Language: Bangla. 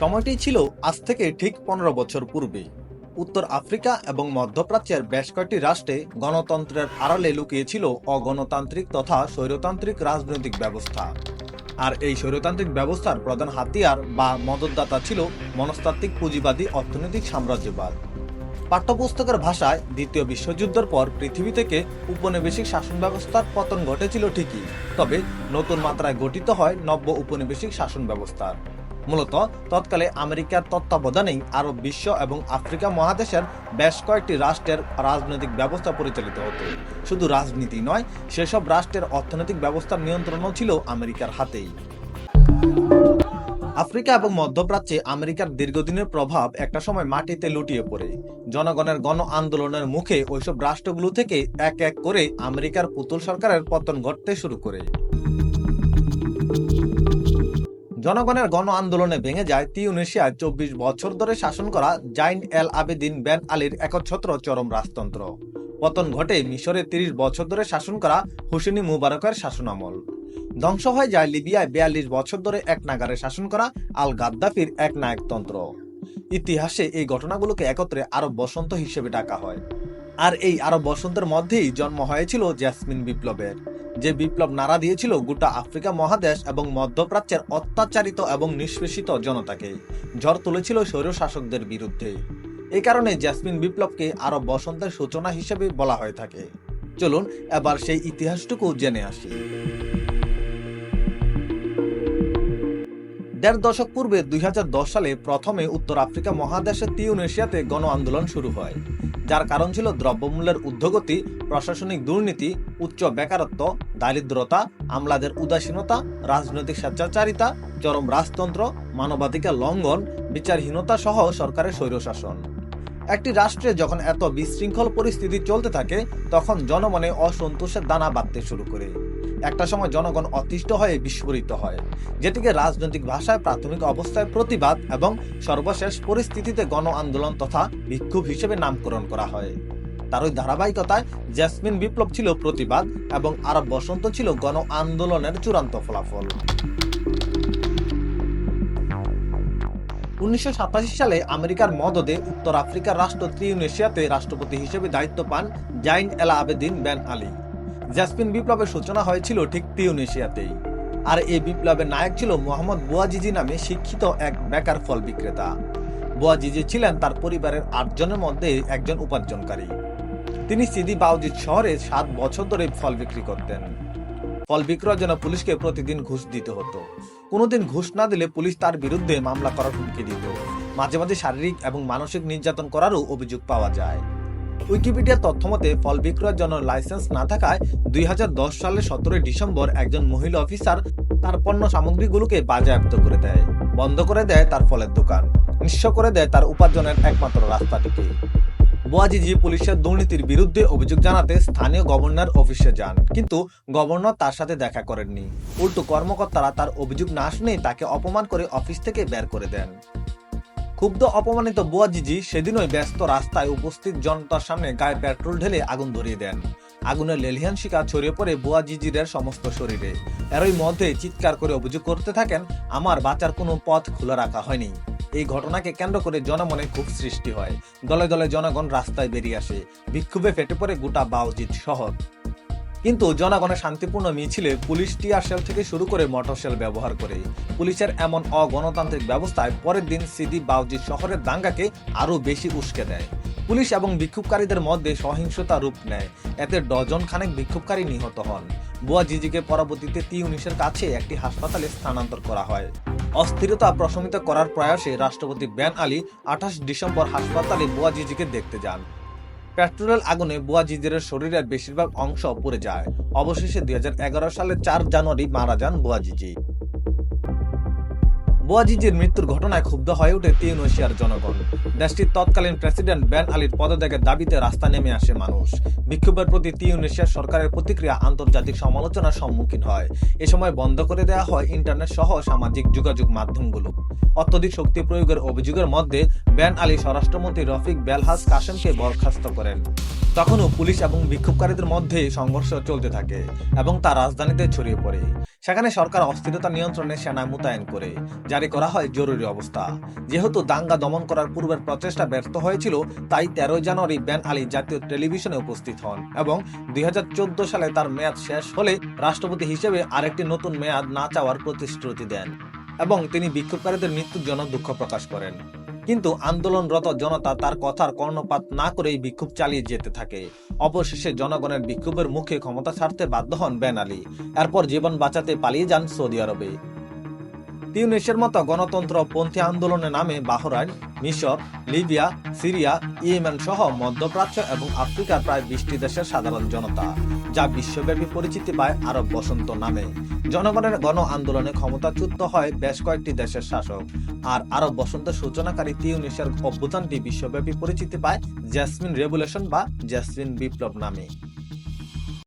সময়টি ছিল আজ থেকে ঠিক পনেরো বছর পূর্বে। উত্তর আফ্রিকা এবং মধ্যপ্রাচ্যের বেশ কয়েকটি রাষ্ট্রে গণতন্ত্রের আড়ালে লুকিয়েছিল অগণতান্ত্রিক তথা স্বৈরতান্ত্রিক রাজনৈতিক ব্যবস্থা। আর এই স্বৈরতান্ত্রিক ব্যবস্থার প্রধান হাতিয়ার বা মদতদাতা ছিল মনস্তাত্ত্বিক পুঁজিবাদী অর্থনৈতিক সাম্রাজ্যবাদ। পাঠ্যপুস্তকের ভাষায় দ্বিতীয় বিশ্বযুদ্ধের পর পৃথিবী থেকে উপনিবেশিক শাসন ব্যবস্থার পতন ঘটেছিল ঠিকই, তবে নতুন মাত্রায় গঠিত হয় নব্য উপনিবেশিক শাসন ব্যবস্থার মূলত তৎকালে আমেরিকার তত্ত্বাবধানেই আরব বিশ্ব এবং আফ্রিকা মহাদেশের বেশ কয়েকটি রাষ্ট্রের রাজনৈতিক ব্যবস্থা পরিচালিত হতো। শুধু রাজনীতি নয়, সেসব রাষ্ট্রের অর্থনৈতিক ব্যবস্থার নিয়ন্ত্রণও ছিল আমেরিকার হাতেই। আফ্রিকা এবং মধ্যপ্রাচ্যে আমেরিকার দীর্ঘদিনের প্রভাব একটা সময় মাটিতে লুটিয়ে পড়ে। জনগণের গণ আন্দোলনের মুখে ওইসব রাষ্ট্রগুলো থেকে এক এক করে আমেরিকার পুতুল সরকারের পতন ঘটতে শুরু করে। জনগণের গণ আন্দোলনে ভেঙে যায় তিউনেশিয়ায় চব্বিশ বছর ধরে শাসন করা জাইন এল আবেদিন বেন আলীর একচ্ছত্র চরম রাজতন্ত্র। পতন ঘটে মিশরে তিরিশ বছর ধরে শাসন করা হুসেনি মুবারকের শাসনামল। ধ্বংস হয়ে যায় লিবিয়ায় বিয়াল্লিশ বছর ধরে এক নাগারে শাসন করা আল গাদ্দাফির এক নায়কতন্ত্র ইতিহাসে এই ঘটনাগুলোকে একত্রে আরব বসন্ত হিসেবে ডাকা হয়। আর এই আরব বসন্তের মধ্যেই জন্ম হয়েছিল জ্যাসমিন বিপ্লবের। যে বিপ্লব নাড়া দিয়েছিল গোটা আফ্রিকা মহাদেশ এবং মধ্যপ্রাচ্যের অত্যাচারিত এবং নিষ্পেষিত জনতাকে, ঝড় তুলেছিল স্বৈর শাসকদের বিরুদ্ধে। এই কারণে জ্যাসমিন বিপ্লবকে আরব বসন্তের সূচনা হিসেবে বলা হয়ে থাকে। চলুন এবার সেই ইতিহাসটুকু জেনে আসি। দেড় দশক পূর্বে দুই হাজার দশ সালে প্রথমে উত্তর আফ্রিকা মহাদেশের তিউনেশিয়াতে গণ আন্দোলন শুরু হয়। যার কারণ ছিল দ্রব্যমূল্যের ঊর্ধ্বগতি, প্রশাসনিক দুর্নীতি, উচ্চ বেকারত্ব, দারিদ্রতা, আমলাদের উদাসীনতা, রাজনৈতিক স্বেচ্ছাচারিতা, চরম রাজতন্ত্র, মানবাধিকার লঙ্ঘন, বিচারহীনতা সহ সরকারের স্বৈরশাসন। একটি রাষ্ট্রে যখন এত বিশৃঙ্খল পরিস্থিতি চলতে থাকে, তখন জনমনে অসন্তোষের দানা বাঁধতে শুরু করে। একটা সময় জনগণ অতিষ্ঠ হয়ে বিস্ফোরিত হয়, যেটিকে রাজনৈতিক ভাষায় প্রাথমিক অবস্থায় প্রতিবাদ এবং সর্বশেষ পরিস্থিতিতে গণ আন্দোলন তথা বিক্ষোভ হিসেবে নামকরণ করা হয়। তার ওই ধারাবাহিকতায় জ্যাসমিন বিপ্লব ছিল প্রতিবাদ এবং আরব বসন্ত ছিল গণ আন্দোলনের চূড়ান্ত ফলাফল। উনিশশো সাতাশি সালে আমেরিকার মদদে উত্তর আফ্রিকার রাষ্ট্র ত্রিউনেশিয়াতে রাষ্ট্রপতি হিসেবে দায়িত্ব পান জাইন এলা আবেদিন বেন আলী। জ্যাসমিন বিপ্লবের সূচনা হয়েছিল ঠিক তিউনেশিয়াতেই। আর এই বিপ্লবের নায়ক ছিল মোহাম্মদ বুয়াজিজি নামে শিক্ষিত এক বেকার ফল বিক্রেতা। বুয়াজিজি ছিলেন তার পরিবারের আটজনের মধ্যে একজন উপার্জনকারী। তিনি সিদি বাউজিদ শহরে সাত বছর ধরে ফল বিক্রি করতেন। ফল বিক্রয়ের জন্য পুলিশকে প্রতিদিন ঘুষ দিতে হতো। কোনোদিন ঘুষ না দিলে পুলিশ তার বিরুদ্ধে মামলা করার হুমকি দিত। মাঝে মাঝে শারীরিক এবং মানসিক নির্যাতন করারও অভিযোগ পাওয়া যায়। উইকিপিডিয়ার তথ্যমতে ফল বিক্রয়ের জন্য লাইসেন্স না থাকায় দুই সালের সতেরোই ডিসেম্বর একজন মহিলা অফিসার তার পণ্য সামগ্রীগুলোকে বাজেয়াপ্ত করে দেয়, বন্ধ করে দেয় তার ফলের দোকান, নিঃস্ব করে দেয় তার উপার্জনের একমাত্র রাস্তাটিকে। বোয়াজিজি পুলিশের দুর্নীতির বিরুদ্ধে অভিযোগ জানাতে স্থানীয় গভর্নর অফিসে যান, কিন্তু গভর্নর তার সাথে দেখা করেননি। উল্টো কর্মকর্তারা তার অভিযোগ না শুনে তাকে অপমান করে অফিস থেকে বের করে দেন। ক্ষুব্ধ অপমানিত বুয়াজিজি সেদিনই ব্যস্ত রাস্তায় উপস্থিত জনতার সামনে গায়ে পেট্রোল ঢেলে আগুন ধরিয়ে দেন। আগুনের লেলিহান শিকা ছড়িয়ে পড়ে বুয়াজিজিরের সমস্ত শরীরে। এরই মধ্যে চিৎকার করে অভিযোগ করতে থাকেন, আমার বাঁচার কোনো পথ খোলা রাখা হয়নি। এই ঘটনাকে কেন্দ্র করে জনমনে খুব সৃষ্টি হয়। দলে দলে জনগণ রাস্তায় বেরিয়ে আসে। বিক্ষোভে ফেটে পড়ে গোটা বাউজিদ শহর। কিন্তু জনগণের শান্তিপূর্ণ মিছিলে পুলিশ টিয়ার শেল থেকে শুরু করে মোটর শেল ব্যবহার করে। পুলিশের এমন অগণতান্ত্রিক ব্যবস্থায় পরের দিন সিদি বাউজি শহরের দাঙ্গাকে আরও বেশি উস্কে দেয়। পুলিশ এবং বিক্ষোভকারীদের মধ্যে সহিংসতা রূপ নেয়। এতে ডজন খানেক বিক্ষোভকারী নিহত হন। বুয়া জিজিকে পরবর্তীতে তিউনিশের কাছে একটি হাসপাতালে স্থানান্তর করা হয়। অস্থিরতা প্রশমিত করার প্রয়াসে রাষ্ট্রপতি বেন আলী আঠাশ ডিসেম্বর হাসপাতালে বুয়া জিজিকে দেখতে যান। পেট্রোলের আগুনে বুয়াজিদের শরীরের বেশিরভাগ অংশ পুড়ে যায়। অবশেষে দুই হাজার এগারো সালে চার জানুয়ারি মারা যান বুয়াজিজি। বুয়াজিজির মৃত্যুর ঘটনায় ক্ষুব্ধ হয়ে ওঠে তিউনেশিয়ার জনগণ। দেশটির তৎকালীন প্রেসিডেন্ট বেন আলীর পদত্যাগের দাবিতে রাস্তা নেমে আসে মানুষ। বিক্ষোভের প্রতি তিউনেশিয়ার সরকারের প্রতিক্রিয়া আন্তর্জাতিক সমালোচনার সম্মুখীন হয়। এ সময় বন্ধ করে দেওয়া হয় ইন্টারনেট সহ সামাজিক যোগাযোগ মাধ্যমগুলো। অত্যধিক শক্তি প্রয়োগের অভিযোগের মধ্যে বেন আলী স্বরাষ্ট্রমন্ত্রী রফিক বেলহাস কাসেমকে বরখাস্ত করেন। তখনও পুলিশ এবং বিক্ষোভকারীদের মধ্যে সংঘর্ষ চলতে থাকে এবং তা রাজধানীতে ছড়িয়ে পড়ে। সেখানে সরকার অস্থিরতা নিয়ন্ত্রণে সেনা মোতায়েন করে। জারি করা হয় জরুরি অবস্থা। যেহেতু দাঙ্গা দমন করার পূর্বের প্রচেষ্টা ব্যর্থ হয়েছিল, তাই তেরোই জানুয়ারি বেন আলী জাতীয় টেলিভিশনে উপস্থিত হন এবং দুই সালে তার মেয়াদ শেষ হলে রাষ্ট্রপতি হিসেবে আরেকটি নতুন মেয়াদ না চাওয়ার প্রতিশ্রুতি দেন এবং তিনি বিক্ষোভকারীদের মৃত্যুর জন্য দুঃখ প্রকাশ করেন। কিন্তু আন্দোলনরত জনতা তার কথার কর্ণপাত না করেই বিক্ষোভ চালিয়ে যেতে থাকে। অবশেষে জনগণের বিক্ষোভের মুখে ক্ষমতা ছাড়তে বাধ্য হন বেন আলী। এরপর জীবন বাঁচাতে পালিয়ে যান সৌদি আরবে। তিউনিসের মতো গণতন্ত্র পন্থী আন্দোলনের নামে বাহরাইন, মিশর, লিবিয়া, সিরিয়া, ইয়েমেন সহ মধ্যপ্রাচ্য এবং আফ্রিকার প্রায় বিশটি দেশের সাধারণ জনতা, যা বিশ্বব্যাপী পরিচিতি পায় আরব বসন্ত নামে। জনগণের গণ আন্দোলনে ক্ষমতাচ্যুত হয় বেশ কয়েকটি দেশের শাসক, আর আরব বসন্তের সূচনাকারী তিউনিসের অভ্যুত্থানটি বিশ্বব্যাপী পরিচিতি পায় জেসমিন রেভুলেশন বা জেসমিন বিপ্লব নামে।